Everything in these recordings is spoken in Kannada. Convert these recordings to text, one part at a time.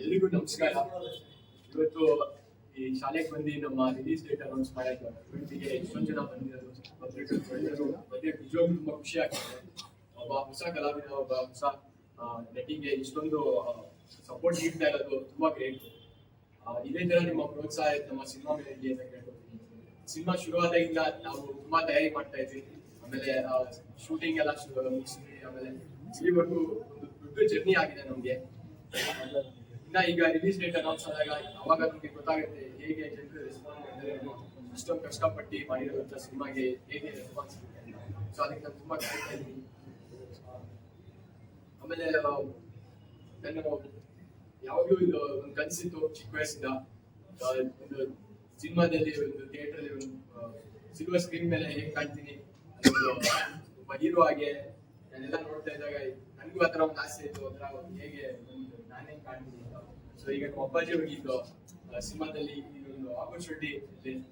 ಎಲ್ರಿಗೂ ನಮಸ್ಕಾರ. ಇವತ್ತು ಈ ಶಾಲೆಗೆ ಬಂದು ನಮ್ಮ ರಿಲೀಸ್ ಡೇಟ್ ಅನೌನ್ಸ್ ಮಾಡಕ್ಕೆ ಇವತ್ತಿಗೆ ಎಷ್ಟೊಂದು ಜನ ಬಂದಿರೋದು ಮತ್ತೆ ನಿಜವಾಗ್ಲೂ ತುಂಬಾ ಖುಷಿ ಆಗ್ತದೆ. ಒಬ್ಬ ಹೊಸ ಕಲಾವಿದ, ಒಬ್ಬ ಹೊಸ ನಟಿಗೆ ಇಷ್ಟೊಂದು ಸಪೋರ್ಟ್ ನೀಡ್ತಾ ಇರೋದು ತುಂಬಾ ಗ್ರೇಟ್ ಇದೇ ತರ ನಿಮ್ಮ ಪ್ರೋತ್ಸಾಹ, ನಮ್ಮ ಸಿನಿಮಾ ಮೇಲೆ ಅಂತ ಕೇಳ್ಕೊತೀನಿ. ಸಿನಿಮಾ ಶುರುವಾದಾಗಿಂದ ನಾವು ತುಂಬಾ ತಯಾರಿ ಮಾಡ್ತಾ ಇದ್ವಿ ಆಮೇಲೆ ಶೂಟಿಂಗ್ ಎಲ್ಲ ಮುಗಿಸಿದ್ವಿ ಆಮೇಲೆ ಇಲ್ಲಿವರೆಗೂ ಒಂದು ದೊಡ್ಡ ಜರ್ನಿ ಆಗಿದೆ ನಮ್ಗೆ. ಇನ್ನ ಈಗ ರಿಲೀಸ್ ಡೇಟ್ ಅನೌನ್ಸ್ ಆದಾಗ ಅವಾಗ ನಿಮಗೆ ಗೊತ್ತಾಗುತ್ತೆ ಹೇಗೆ ಜನರು ರೆಸ್ಪಾನ್ಸ್ ಅನ್ನೋ. ಅಷ್ಟೊಂದು ಕಷ್ಟಪಟ್ಟು ಮಾಡಿರುವಂತ ಸಿನಿಮಾಗೆ ಹೇಗೆ ರೆಸ್ಪಾನ್ಸ್ ಸೊ ಅದಕ್ಕೆ ನಾನು ತುಂಬಾ ಆಮೇಲೆ ಆ, ನಾನು ಯಾವಾಗಲೂ ಇದು ಒಂದು ಕನಸಿತ್ತು ಚಿಕ್ಕ ವಯಸ್ಸಿಂದ. ಆ, ಒಂದು ಸಿನಿಮಾದಲ್ಲಿ ಒಂದು ಥಿಯೇಟರ್ ಒಂದು ಸಿಲ್ವರ್ ಸ್ಕ್ರೀನ್ ಮೇಲೆ ಹೇಗೆ ಕಾಣ್ತೀನಿ ಹೀರೋ ಆಗಿ ನಾನೆಲ್ಲ ನೋಡ್ತಾ ಇದ್ದಾಗ ನನಗೂ ಆತರ ಒಂದು ಆಸೆ ಇತ್ತು. ಅದರ ಹೇಗೆ ನಾನೇ ಅಂತ ಸೊ ಈಗ ಅಪ್ಪಾಜಿ ಹೋಗಿದ್ದು ಸಿನಿಮಾದಲ್ಲಿ ಒಂದು ಆಪರ್ಚುನಿಟಿ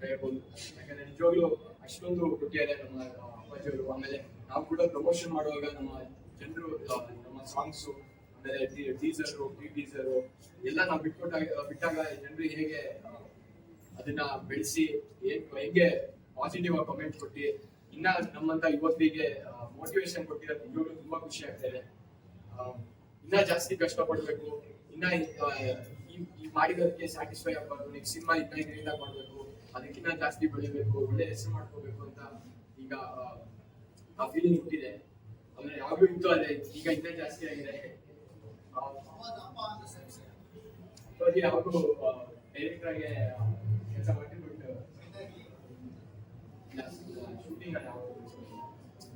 ಹೇಳ್ಬೋದು. ಯಾಕಂದ್ರೆ ನಿಜವಾಗ್ಲೂ ಅಷ್ಟೊಂದು ಇದೆ ನಮ್ಮ ಅಪ್ಪಾಜಿ ಅವರು. ಆಮೇಲೆ ನಾವು ಕೂಡ ಪ್ರಮೋಷನ್ ಮಾಡುವಾಗ ನಮ್ಮ ಜನರು ನಮ್ಮ ಸಾಂಗ್ಸು ಆಮೇಲೆ ಟೀಸರು ಟಿ ಟೀಸರು ಎಲ್ಲ ನಾವು ಬಿಟ್ಕೊಟ್ಟಾಗ ಬಿಟ್ಟಾಗ ಜನರು ಹೇಗೆ ಅದನ್ನ ಬೆಳೆಸಿ, ಏನ್, ಹೆಂಗೆ ಪಾಸಿಟಿವ್ ಆಗಿ ಕಮೆಂಟ್ ಕೊಟ್ಟು, ಇನ್ನ ನಮ್ಮಂತ ಯುವಕರಿಗೆ ಮೋಟಿವೇಶನ್ ಕೊಟ್ಟಿರೋದು ನಿಜವಾಗ್ಲೂ ತುಂಬಾ ಖುಷಿ ಆಗ್ತಾ ಇದೆ. ಇನ್ನ ಜಾಸ್ತಿ ಕಷ್ಟ ಪಡ್ಬೇಕು ಇನ್ನ ಈ ಮಾಡಿದಕ್ಕೆ ಸ್ಯಾಟಿಸ್ಫೈ ಆಗ್ಬಾರ್ದು. ನೆಕ್ಸ್ಟ್ ಸಿನಿಮಾ ಇನ್ನ ಇದರಿಂದ ಮಾಡ್ಬೇಕು. ಅದಕ್ಕಿಂತ ಜಾಸ್ತಿ ಬೆಳಿಬೇಕು. ಒಳ್ಳೆ ಹೆಸರು ಮಾಡ್ಕೋಬೇಕು ಅಂತ ಈಗ ಆ, ಫೀಲಿಂಗ್ ಹುಟ್ಟಿದೆ. ಆಮೇಲೆ ಯಾವಾಗಲೂ ಇತ್ತು ಅದೇ. ಈಗ ಇನ್ನ ಜಾಸ್ತಿ ಆಗಿದೆ. ಯಾವಾಗೂ ಡೈರೆಕ್ಟರ್ ಆಗಿ ಕೆಲಸ ಮಾಡ್ತಿದ್ದು ಶೂಟಿಂಗ್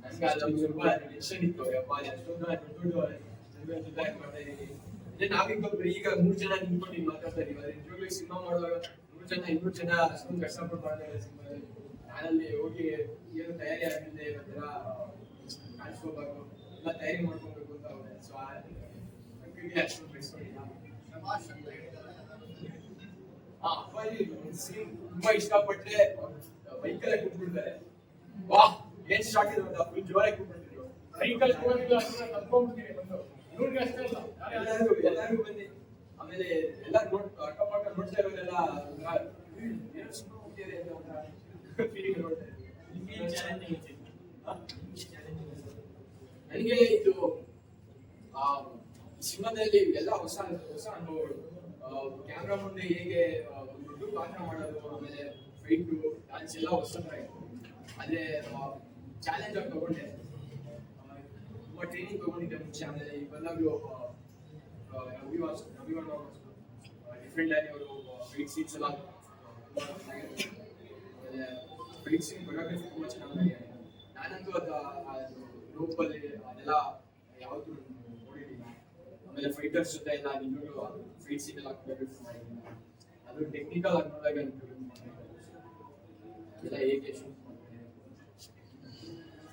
ನನಗೆ ಸ್ವಲ್ಪ ಟೆನ್ಷನ್ ಇತ್ತು. ಯಪ್ಪ ಎಷ್ಟೊಂದು ದೊಡ್ಡ ಅದೇ ನಾವಿಬ್ಬರು ಈಗ ಮೂರ್ ಜನ ನಿಂತ್ಕೊಂಡು ಹಿಂಗ್ ಮಾತಾಡ್ತಾ ಇದೀವಿ. ನಿಜವಾಗ್ಲೂ ಸಿನಿಮಾ ಮಾಡುವಾಗ ಮೂರ್ ಜನ, ಇನ್ನೂರು ಜನ ಅಷ್ಟೊಂದು ಕಷ್ಟಪಟ್ಟು ಮಾಡ್ತಾ ಇದ್ದಾರೆ ನಾನಲ್ಲಿ ಹೋಗಿ ಏನು ತಯಾರಿ ಆಗಿದೆ ಒಂಥರ ಕಾಣಿಸ್ಕೋಬಾರ್ದು. ಎಲ್ಲ ತಯಾರಿ ಮಾಡ್ಕೊಬೇಕು ಅಂತ ಅವ್ರೆ. ಸೊ ಅದಕ್ಕೆ ಅಷ್ಟೊಂದು ಬೆಳೆಸ್ಕೊಂಡಿಲ್ಲ. ಆ ಅಪ್ಪಾಜಿ ಸೀನ್ ತುಂಬಾ ಇಷ್ಟಪಟ್ಟರೆ ಬೈಕಲ್ಲೇ ಕೂತ್ಬಿಡ್ತಾರೆ. ವಾ ಏನ್ ಶಾಕ್ ಇದೆ ಅಂತ ಫುಲ್ ಜೋರಾಗಿ ತಪ್ಕೊಂಡ್ಬಿಡ್ತೀನಿ ಬಂದು ಇವ್ರಿಗೆ ಅಷ್ಟೇ ಅಲ್ಲ ಎಲ್ಲರಿಗೂ ಎಲ್ಲರಿಗೂ ಬಂದು. ಆಮೇಲೆ ಎಲ್ಲ ನೋಡ್ ಅಕ್ಕಪಕ್ಕ ನೋಡ್ತಾ ಇರೋರೆಲ್ಲ ಒಂಥರ, "ಹ್ಮ್, ಏನೋ ಸುಮ್ನೆ ಹೋಗ್ತಿದೆ ಅಂತ ಒಂಥರ feeling ನೋಡ್ತಾ ಇದ್ರು. ನನಗೆ ಇದು ಆ ಸಿನಿಮಾದಲ್ಲಿ ಎಲ್ಲ ಹೊಸ ಹೊಸ ಅನುಭವಗಳು. ಕ್ಯಾಮ್ರಾ ಮುಂದೆ ಹೇಗೆ ದುಡ್ಡು ಪಾತ್ರ ಮಾಡೋದು ಆಮೇಲೆ ಫೈಟು ಡಾನ್ಸ್ ಎಲ್ಲ ಹೊಸ ಆದ್ರೆ ಚಾಲೆಂಜ್ ಆಗಿ ತಗೊಂಡೆ. ತುಂಬಾ ಟ್ರೈನಿಂಗ್ ತಗೊಂಡಿದ್ದೆ ಮುಂಚೆ ಆಮೇಲೆ ಈಗ ಬಂದಾಗಲೂ ರವಿವಾಸ್ ರವಿವರ್ಮ ಡಿಫ್ರೆಂಟ್ ಆಗಿ ಅವರು ಫೈಟ್ ಸೀನ್ಸ್ ಎಲ್ಲ ತುಂಬಾ ಚೆನ್ನಾಗಿರುತ್ತೆ. ಆಮೇಲೆ ಫೈಟ್ ಸೀನ್ ಕೊರಿಯೋಗ್ರಫಿ ತುಂಬಾ ಚೆನ್ನಾಗಿ ನಾನಂತೂ ಅದು ಅದು ರೂಪಲ್ಲಿ ಅದೆಲ್ಲ ಯಾವತ್ತೂ ನೋಡಿರಲಿಲ್ಲ ಆಮೇಲೆ ಫೈಟರ್ಸ್ ಜೊತೆ ಎಲ್ಲ ನಿಜವಾಗ್ಲೂ ಫೈಟ್ ಸೀನ್ ಎಲ್ಲ ಕೊರಿಯೋಗ್ರಫಿ ಮಾಡಿದ್ದೀನಿ ಅದು ಟೆಕ್ನಿಕಲ್ ಆಗಿ ನೋಡಿದಾಗ ಎಲ್ಲ ಹೇಗೆ ಶೂಟ್